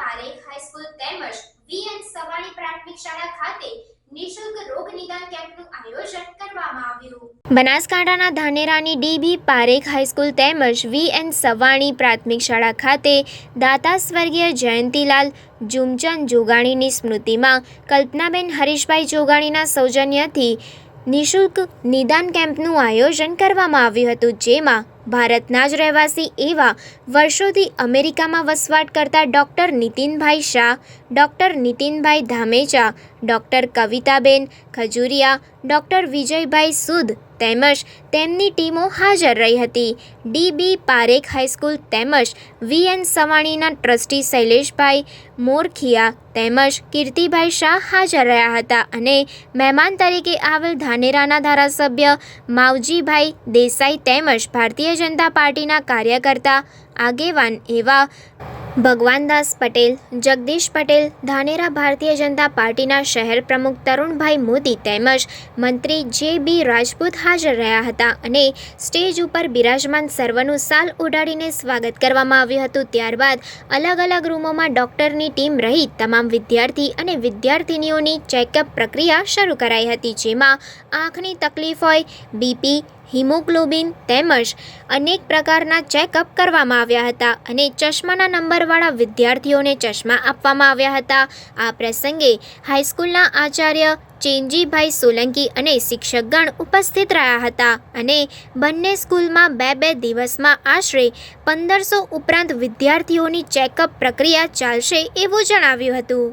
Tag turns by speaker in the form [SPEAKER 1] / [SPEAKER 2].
[SPEAKER 1] Parekh high school તેમજ VN Savani પ્રાથમિક શાળા ખાતે બનાસકાંઠાના ધાનેરાની ડીબી પારેખ હાઈસ્કૂલ તેમજ વીએન સવાણી પ્રાથમિક શાળા ખાતે દાતા સ્વર્ગીય જયંતીલાલ જુમચંદ જોગાણીની સ્મૃતિમાં કલ્પનાબેન હરીશભાઈ જોગાણીના સૌજન્યથી નિઃશુલ્ક નિદાન કેમ્પનું આયોજન કરવામાં આવ્યું હતું, જેમાં ભારતના જ રહેવાસી એવા વર્ષોથી અમેરિકામાં વસવાટ કરતા doctor Nitinbhai Shah, doctor Nitinbhai Dhamecha, doctor Kavitaben Khajuria, doctor Vijaybhai Sud તેમજ તેમની ટીમો હાજર રહી હતી. ડીબી પારેખ હાઈસ્કૂલ તેમજ વીએન સવાણીના ટ્રસ્ટી શૈલેષભાઈ મોરખિયા તેમજ કીર્તિભાઈ શાહ હાજર રહ્યા હતા અને મહેમાન તરીકે આવેલ ધાનેરાના ધારાસભ્ય માવજીભાઈ દેસાઈ તેમજ ભારતીય જનતા પાર્ટીના કાર્યકર્તા, આગેવાન એવા ભગવાનદાસ પટેલ, જગદીશ પટેલ, ધાનેરા ભારતીય જનતા પાર્ટીના શહેર પ્રમુખ તરુણભાઈ મોદી તેમજ મંત્રી જે બી રાજપૂત હાજર રહ્યા હતા અને સ્ટેજ ઉપર બિરાજમાન સર્વનું સાલ ઉડાડીને સ્વાગત કરવામાં આવ્યું હતું. ત્યારબાદ અલગ અલગ રૂમોમાં ડૉક્ટરની ટીમ રહી. તમામ વિદ્યાર્થી અને વિદ્યાર્થિનીઓની ચેકઅપ પ્રક્રિયા શરૂ કરાઈ હતી, જેમાં આંખની તકલીફ હોય, બીપી હિમોગ્લોબિન તેમજ અનેક પ્રકારના ચેકઅપ કરવામાં આવ્યા હતા અને ચશ્માના નંબરવાળા વિદ્યાર્થીઓને ચશ્મા આપવામાં આવ્યા હતા. આ પ્રસંગે હાઈસ્કૂલના આચાર્ય ચેનજીભાઈ સોલંકી અને શિક્ષકગણ ઉપસ્થિત રહ્યા હતા અને બંને સ્કૂલમાં બે બે દિવસમાં આશરે પંદરસો ઉપરાંત વિદ્યાર્થીઓની ચેકઅપ પ્રક્રિયા ચાલશે એવું જણાવ્યું હતું.